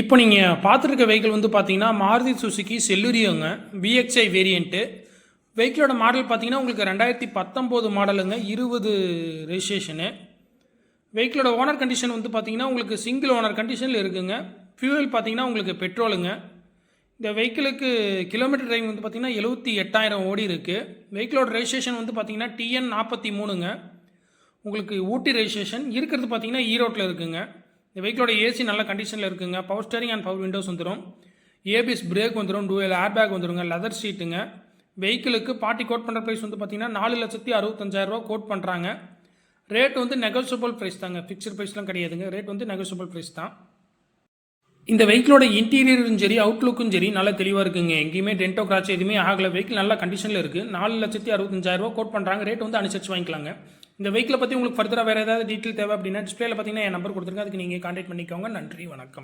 இப்போ நீங்கள் பார்த்துருக்க வெஹிக்கிள் வந்து பார்த்தீங்கன்னா மாருதி சுசுகி செல்லுரியோங்க விஎக்ஸ்ஐ வேரியண்ட்டு வெஹிக்கிளோட மாடல் பார்த்தீங்கன்னா உங்களுக்கு ரெண்டாயிரத்தி பத்தொம்போது மாடலுங்க இருபது ரெஜிஸ்ட்ரேஷனு வெஹிக்கிளோட ஓனர் கண்டிஷன் வந்து பார்த்தீங்கன்னா உங்களுக்கு சிங்கிள் ஓனர் கண்டிஷனில் இருக்குங்க. ஃபியூவல் பார்த்தீங்கன்னா உங்களுக்கு பெட்ரோலுங்க இந்த வெஹிக்கிளுக்கு கிலோமீட்டர் டைம் வந்து பார்த்தீங்கன்னா எழுபத்தி எட்டாயிரம் ஓடி இருக்குது வெஹிக்கிளோட ரெஜிஸ்ட்ரேஷன் வந்து பார்த்தீங்கன்னா டிஎன் நாற்பத்தி மூணுங்க. உங்களுக்கு ஊட்டி ரெஜிஸ்ட்ரேஷன் இருக்கிறது பார்த்தீங்கன்னா ஈரோட்டில் இருக்குங்க. இந்த வெஹிக்கிளோட ஏசி நல்ல கண்டிஷனில் இருக்குங்க. Power steering and power windows வந்துடும் ஏபிஎஸ் பிரேக் வந்துடும் டூவல் ஏர் பேக் வந்துடுங்க லெதர் சீட்டுங்க வெஹிக்கிளுக்கு பார்ட்டி கோட் பண்ணுற ப்ரைஸ் வந்து பார்த்தீங்கன்னா நாலு லட்சத்தி அறுபத்தஞ்சாயிரரூவா கோட் பண்ணுறாங்க ரேட் வந்து நெகோசியபிள் ப்ரைஸ் தாங்க. ஃபிக்ஸ்டு ப்ரைஸ்லாம் கிடையாதுங்க. ரேட் வந்து நெகோசியபிள் ப்ரைஸ் தான். இந்த வெஹிக்கிளோட இன்டீரியரும் சரி அவுட்லுக்கும் சரி நல்லா தெளிவாக இருக்குங்க. எங்கேயுமே டென்டோ கிராச் எதுவுமே ஆகலை. வெஹிக்கிள் நல்ல கண்டிஷனில் இருக்குது நாலு லட்சத்தி அறுபத்தஞ்சாயிரரூவா கோட் பண்ணுறாங்க ரேட் வந்து அனுசரிச்சு வாங்கிக்கலாங்க. இந்த வெஹிக்கிளை பற்றி உங்களுக்கு ஃபர்தராக வேறு ஏதாவது டீட்டெயில் தேவை அப்படின்னா டிஸ்பிளேல பார்த்தீங்கன்னா என் நம்பர் கொடுத்துருங்க. அதுக்கு நீங்கள் கான்டாக்ட் பண்ணிக்கோங்க. நன்றி வணக்கம்.